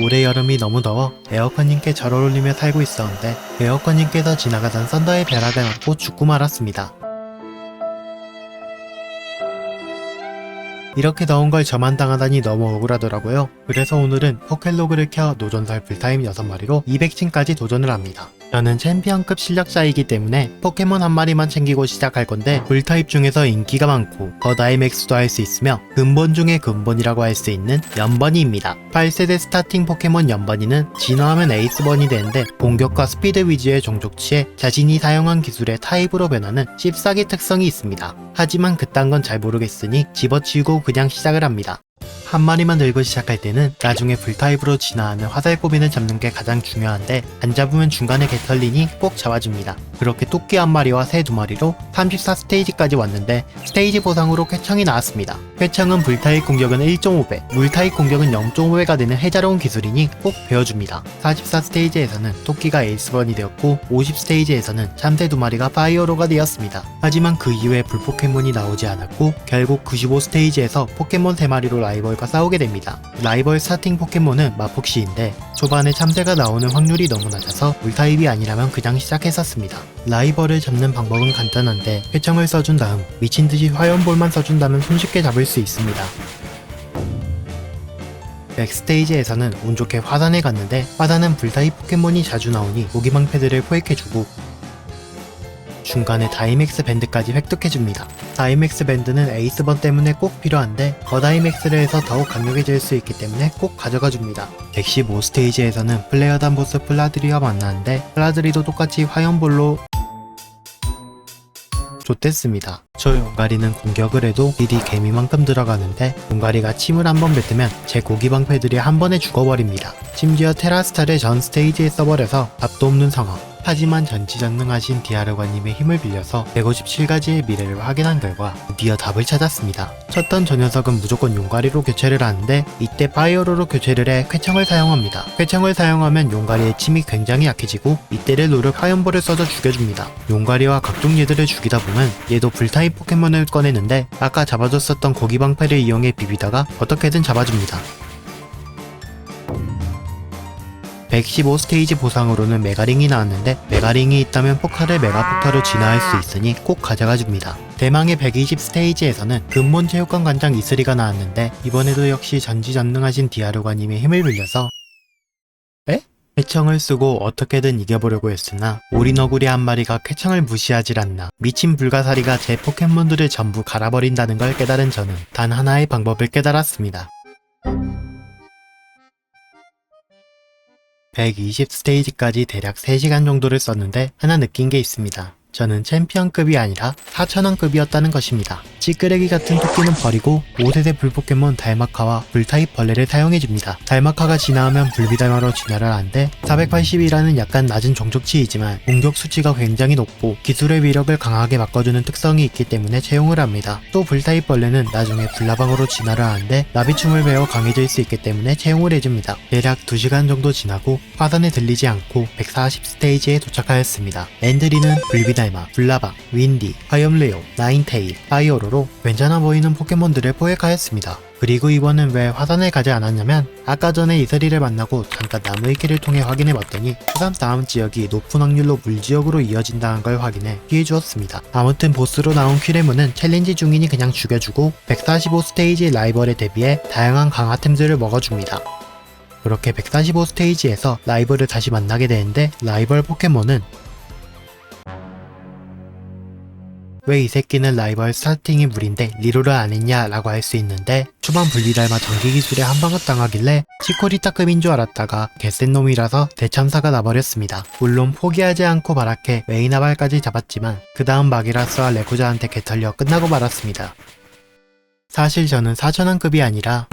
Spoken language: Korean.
올해 여름이 너무 더워 에어컨님께 잘 어울리며 살고 있었는데 에어컨님께서 지나가던 썬더의 벼락을 맞고 죽고 말았습니다. 이렇게 더운 걸 저만 당하다니 너무 억울하더라고요. 그래서 오늘은 포켓로그를 켜 노전설 불타임 6마리로 200층까지 도전을 합니다. 저는 챔피언급 실력자이기 때문에 포켓몬 한 마리만 챙기고 시작할 건데 불타입 중에서 인기가 많고 더 다이맥스도 할 수 있으며 근본 중의 근본이라고 할 수 있는 연번이입니다. 8세대 스타팅 포켓몬 연번이는 진화하면 에이스번이 되는데 공격과 스피드 위주의 종족치에 자신이 사용한 기술의 타입으로 변하는 씹사기 특성이 있습니다. 하지만 그딴 건 잘 모르겠으니 집어치우고 그냥 시작을 합니다. 한 마리만 들고 시작할 때는 나중에 불타입으로 진화하는 화살꼬비를 잡는 게 가장 중요한데 안 잡으면 중간에 개털리니 꼭 잡아줍니다. 그렇게 토끼 한 마리와 새 두 마리로 34 스테이지까지 왔는데 스테이지 보상으로 쾌청이 나왔습니다. 쾌청은 불타입 공격은 1.5배, 물타입 공격은 0.5배가 되는 해자로운 기술이니 꼭 배워줍니다. 44 스테이지에서는 토끼가 에이스번이 되었고 50 스테이지에서는 참새 두 마리가 파이어로가 되었습니다. 하지만 그 이후에 불포켓몬이 나오지 않았고 결국 95 스테이지에서 포켓몬 3마리로 라이벌 과 싸우게 됩니다. 라이벌 스타팅 포켓몬은 마폭시인데 초반에 참새가 나오는 확률이 너무 낮아서 물타입이 아니라면 그냥 시작했었습니다. 라이벌을 잡는 방법은 간단한데 회청을 써준 다음 미친듯이 화염볼만 써준다면 손쉽게 잡을 수 있습니다. 백스테이지에서는 운 좋게 화산에 갔는데 화산은 불타입 포켓몬이 자주 나오니 무기방패들을 포획해주고 중간에 다이맥스 밴드까지 획득해줍니다. 다이맥스 밴드는 에이스번 때문에 꼭 필요한데 더 다이맥스를 해서 더욱 강력해질 수 있기 때문에 꼭 가져가줍니다. 115 스테이지에서는 플레어단 보스 플라드리와 만나는데 플라드리도 똑같이 화염볼로 좋댔습니다. 저 용가리는 공격을 해도 딜이 개미만큼 들어가는데 용가리가 침을 한번 뱉으면 제 고기 방패들이 한 번에 죽어버립니다. 심지어 테라스타를 전 스테이지에 써버려서 답도 없는 상황. 하지만 전지전능하신 디아르관님의 힘을 빌려서 157가지의 미래를 확인한 결과 드디어 답을 찾았습니다. 쳤던 저 녀석은 무조건 용가리로 교체를 하는데 이때 파이어로로 교체를 해 쾌청을 사용합니다. 쾌청을 사용하면 용가리의 침이 굉장히 약해지고 이때를 노려 화염볼을 써서 죽여줍니다. 용가리와 각종 얘들을 죽이다 보면 얘도 불타입 포켓몬을 꺼내는데 아까 잡아줬었던 고기 방패를 이용해 비비다가 어떻게든 잡아줍니다. 115 스테이지 보상으로는 메가링이 나왔는데 메가링이 있다면 포카를 메가포카로 진화할 수 있으니 꼭 가져가 줍니다. 대망의 120 스테이지에서는 근본 체육관 관장 이슬이가 나왔는데 이번에도 역시 전지전능하신 디아루가님의 힘을 빌려서 에? 쾌청을 쓰고 어떻게든 이겨보려고 했으나 오리너구리 한 마리가 쾌청을 무시하질 않나 미친 불가사리가 제 포켓몬들을 전부 갈아버린다는 걸 깨달은 저는 단 하나의 방법을 깨달았습니다. 120 스테이지까지 대략 3시간 정도를 썼는데 하나 느낀 게 있습니다. 저는 챔피언급이 아니라 4천원급이었다는 것입니다. 찌끄레기 같은 토끼는 버리고 5세대 불포켓몬 달마카와 불타입 벌레를 사용해줍니다. 달마카가 진화하면 불비달마로 진화를 하는데 480이라는 약간 낮은 종족치이지만 공격 수치가 굉장히 높고 기술의 위력을 강하게 바꿔주는 특성이 있기 때문에 채용을 합니다. 또 불타입 벌레는 나중에 불나방으로 진화를 하는데 나비충을 베어 강해질 수 있기 때문에 채용을 해줍니다. 대략 2시간 정도 지나고 화산에 들리지 않고 140 스테이지에 도착하였습니다. 앤드리는 불비달 마, 불나방, 윈디, 화염레오, 나인테일, 파이오로로 괜찮아 보이는 포켓몬들을 포획하였습니다. 그리고 이번엔 왜 화산에 가지 않았냐면 아까 전에 이슬이를 만나고 잠깐 나무의 길을 통해 확인해봤더니 화산 다음 지역이 높은 확률로 물지역으로 이어진다는 걸 확인해 피해주었습니다. 아무튼 보스로 나온 퀴레문은 챌린지 중이니 그냥 죽여주고 145 스테이지 라이벌에 대비해 다양한 강화템들을 먹어줍니다. 그렇게 145 스테이지에서 라이벌을 다시 만나게 되는데 라이벌 포켓몬은 왜 이 새끼는 라이벌 스타팅이 무리인데 리로를 안 했냐 라고 할 수 있는데 초반 분리달마 전기 기술에 한방을 당하길래 치코리타급인 줄 알았다가 개센 놈이라서 대참사가 나버렸습니다. 물론 포기하지 않고 바라케 메이나발까지 잡았지만 그 다음 마기라스와 레코자한테 개털려 끝나고 말았습니다. 사실 저는 4천원급이 아니라